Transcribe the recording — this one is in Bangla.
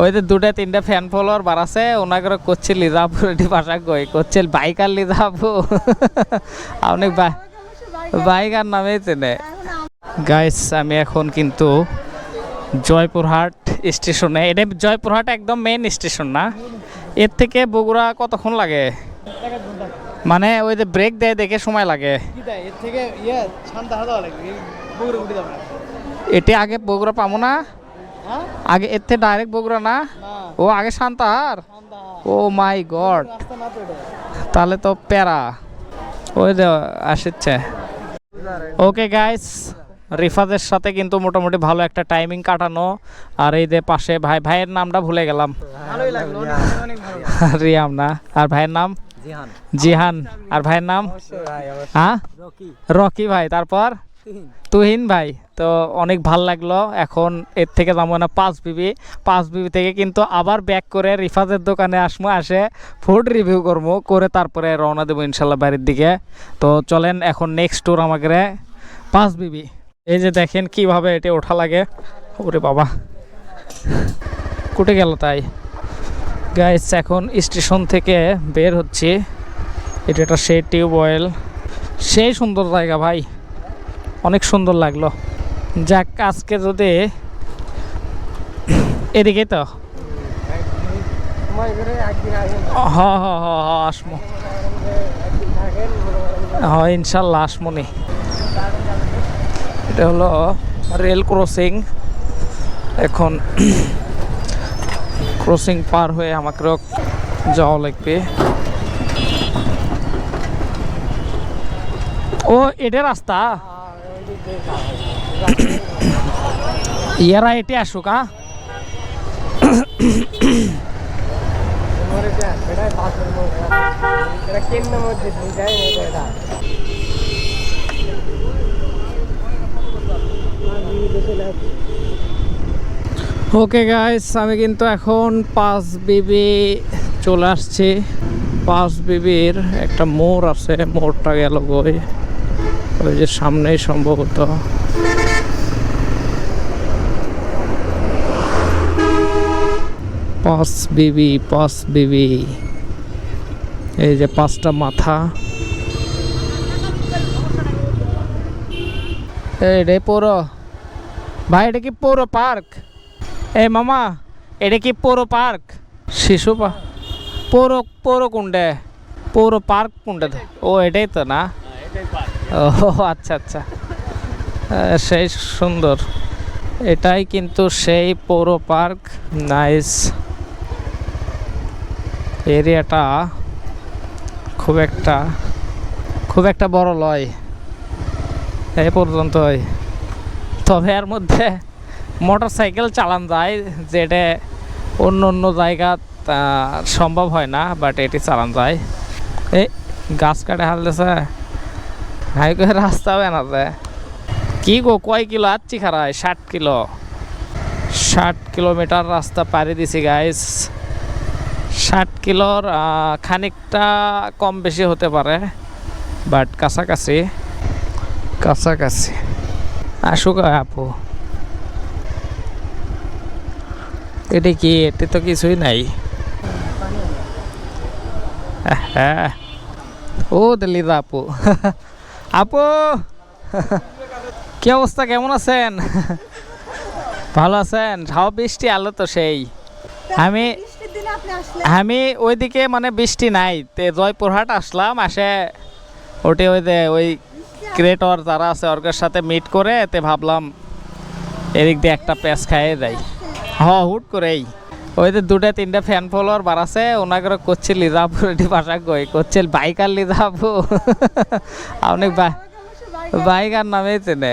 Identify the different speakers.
Speaker 1: ওই যে দুটা তিনটা ফ্যান ফলোয়ার বাড়াছে ওনাকে করছে লিজাবু রেডি ভাষা কই? করছে বাইক আর লিজাবু অনেক বাইক আর নামেই চেনে। গাইস আমি এখন কিন্তু জয়পুরহাট স্টেশনে এটা জয়পুরহাট একদম মেইন স্টেশন না। এর থেকে বগুড়া কতক্ষণ লাগে? মানে ওই যে ব্রেক দেয় দেখে সময় লাগে।
Speaker 2: ইয়ে
Speaker 1: এটি আগে বগুড়া পাবো না আগে এর থেকে ডাইরেক্ট বগুড়া না? ও আগে শান্তাহার ও মাই গড তাহলে তো প্যারা। ওই যে আসছে। ওকে গাইস রিফাজের সাথে কিন্তু মোটামুটি ভালো একটা টাইমিং কাটানো। আর এই যে পাশে ভাই ভাইয়ের নামটা ভুলে গেলাম।
Speaker 2: ভালোই লাগল অনেক অনেক ভালো।
Speaker 1: রিয়াম না। আর ভাইয়ের নাম?
Speaker 2: জিহান।
Speaker 1: জিহান। আর ভাইয়ের নাম? হ্যাঁ?
Speaker 2: রকি।
Speaker 1: রকি ভাই তারপর? তুহিন ভাই, তো অনেক ভালো লাগল। এখন এর থেকে যাব না পাঁচ বিবি পাঁচ বিবি থেকে কিন্তু আবার ব্যাক করে রিফাজের দোকানে আসব আসে ফুড রিভিউ করব করে তারপরে রওনা দেবো ইনশাল্লাহ বাড়ির দিকে। তো চলেন এখন নেক্সট ট্যুর আমাকে পাঁচ বিবি এই যে দেখেন কীভাবে এটা ওঠা লাগে। ওরে বাবা, কুটে গেল তাই। গাইস এখন স্টেশন থেকে বের হচ্ছে। এটা একটা সেই টিউব অয়েল সেই সুন্দর জায়গা ভাই। অনেক সুন্দর লাগল। যাক, আজকে যদি এদিকে তো। হ হ হ আসমো। হ, ইনশাল্লাহ আসমনি। এটা হলো রেল ক্রসিং। এখন ক্রসিং পার হয়ে আমাকেও যাওয়া লাগবে। ও, এটা রাস্তা? ইয়ারা এটি আসুক হ্যাঁ ওকে গাইস আমি কিন্তু এখন পাঁচ বিবি চলে আসছি। পাঁচ বিবির একটা মোড় আছে, মোড়টা গেল গই ওই যে সামনেই সম্ভবত। পাঁচ বিবি পাঁচ বিবি। এই যে পাঁচটা মাথা। রে পৌর। ভাই, এটা কি পৌর পার্ক? এই মামা, এটা কি পৌর পার্ক? শিশু পৌর পৌর কোনটে পৌর পার্ক কোনটে ও, এটাই তো না? ও আচ্ছা আচ্ছা। সেই সুন্দর। এটাই কিন্তু সেই পৌর পার্ক। নাইস। এরিয়াটা খুব একটা খুব একটা বড় লয়। এই পর্যন্তই। তবে এর মধ্যে মোটর সাইকেল চালান যায়, যেটা অন্য অন্য জায়গা সম্ভব হয় না বাট এটি চালান যায়। এই গাছ কাটে হালতেছে। হাই করে রাস্তা বানাতে কি গো, কয় কিলো আচ্ছি খারায় ষাট কিলো। ষাট কিলোমিটার রাস্তা পাড়ি দিছি গাইস ষাট কিলোর খানিকটা কম বেশি হতে পারে বাট কাছাকাছি। কাছাকাছি। আসুক আপু। এটা কি? এতে তো কিছুই নাই। হ্যাঁ। ও দিল্লিদা আপু। আপু! কি অবস্থা? কেমন আছেন? ভালো আছেন? হাওয়া বৃষ্টি আলো তো সেই। আমি আমি ওইদিকে মানে বৃষ্টি নাই। তে জয়পুরহাট আসলাম আসে ওটি ওই যে ওই ক্রেটর যারা আছে ওর সাথে মিট করে তে ভাবলাম এদিক দিয়ে একটা প্যাঁচ খাইয়ে দেয় হ হুট করেই। ওই যে দুটা তিনটা ফ্যান ফলোয়ার বাড়াছে ওনাকে করছে লিজাবু রেডি ভাষা কই? করছে বাইকার লিজাবু অনেক বাইকার নামেই চেনে।